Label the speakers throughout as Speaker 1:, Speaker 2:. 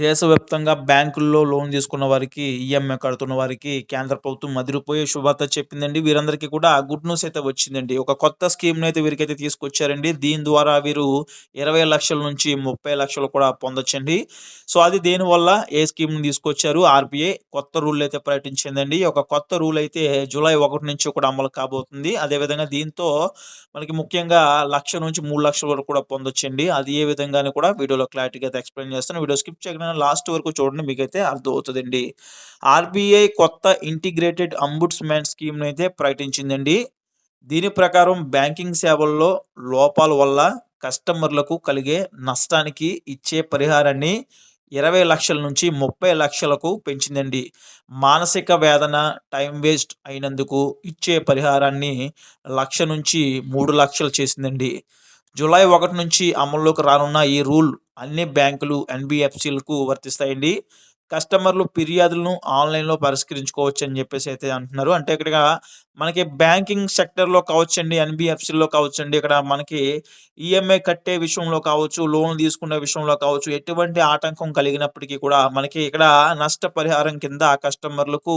Speaker 1: దేశవ్యాప్తంగా బ్యాంకుల్లో లోన్ తీసుకున్న వారికి ఈఎంఐ కడుతున్న వారికి కేంద్ర ప్రభుత్వం మదిరిపోయే శుభార్త చెప్పిందండి. వీరందరికీ కూడా గుడ్ న్యూస్ అయితే వచ్చిందండి. ఒక కొత్త స్కీమ్ని అయితే వీరికైతే తీసుకొచ్చారండి. దీని ద్వారా వీరు ఇరవై లక్షల నుంచి ముప్పై లక్షలు కూడా పొందొచ్చండి. సో అది దేనివల్ల ఏ స్కీమ్ని తీసుకొచ్చారు? ఆర్బీఐ కొత్త రూల్ అయితే ప్రకటించిందండి. ఒక కొత్త రూల్ అయితే జూలై ఒకటి నుంచి కూడా అమలు కాబోతుంది. అదేవిధంగా దీంతో మనకి ముఖ్యంగా లక్ష నుంచి మూడు లక్షల వరకు కూడా పొందొచ్చండి. అది ఏ విధంగానే కూడా వీడియోలో క్లారిటీగా అయితే ఎక్స్ప్లెయిన్ చేస్తాను. వీడియో స్కిప్ చేయకుండా లాస్ట్ వరకు చూడండి మీకైతే అర్థమవుతుందండి. ఆర్బీఐ కొత్త ఇంటిగ్రేటెడ్ అంబుడ్స్మెన్ స్కీమ్ని అయితే ప్రకటించిందండి. దీని ప్రకారం బ్యాంకింగ్ సేవల్లో లోపాల వల్ల కస్టమర్లకు కలిగే నష్టానికి ఇచ్చే పరిహారాన్ని ఇరవై లక్షల నుంచి ముప్పై లక్షలకు పెంచిందండి. మానసిక వేదన టైం వేస్ట్ అయినందుకు ఇచ్చే పరిహారాన్ని లక్ష నుంచి మూడు లక్షలు చేసిందండి. జూలై ఒకటి నుంచి అమల్లోకి రానున్న ఈ రూల్ అన్ని బ్యాంకులు ఎన్బిఎఫ్సిలకు వర్తిస్తాయండి. కస్టమర్లు ఫిర్యాదులను ఆన్లైన్లో పరిష్కరించుకోవచ్చు అని చెప్పేసి అయితే అంటున్నారు. అంటే ఇక్కడ మనకి బ్యాంకింగ్ సెక్టర్లో కావచ్చండి ఎన్బిఎఫ్సిలో కావచ్చండి ఇక్కడ మనకి ఈఎంఐ కట్టే విషయంలో కావచ్చు లోన్ తీసుకునే విషయంలో కావచ్చు ఎటువంటి ఆటంకం కలిగినప్పటికీ కూడా మనకి ఇక్కడ నష్టపరిహారం కింద కస్టమర్లకు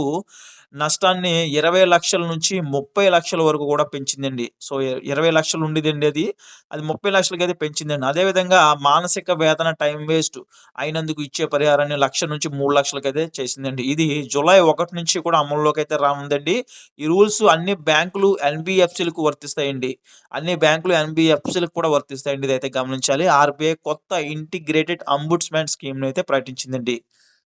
Speaker 1: నష్టాన్ని ఇరవై లక్షల నుంచి ముప్పై లక్షల వరకు కూడా పెంచిందండి. సో ఇరవై లక్షలు ఉండేదండి అది. అది ముప్పై లక్షలకి అయితే పెంచిందండి. అదేవిధంగా మానసిక వేతన టైం వేస్ట్ అయినందుకు ఇచ్చే పరిహారాన్ని లక్ష నుంచి మూడు లక్షలకి అయితే చేసిందండి. ఇది జూలై ఒకటి నుంచి కూడా అమల్లోకి అయితే రానుందండి. ఈ రూల్స్ అన్ని బ్యాంకులు ఎన్బిఎఫ్సిలకు వర్తిస్తాయండి. అన్ని బ్యాంకులు ఎన్బిఎఫ్సిలకు కూడా వర్తిస్తాయండి. ఇదైతే గమనించాలి. ఆర్బీఐ కొత్త ఇంటిగ్రేటెడ్ అంబుడ్స్మెంట్ స్కీమ్ను అయితే ప్రకటించిందండి.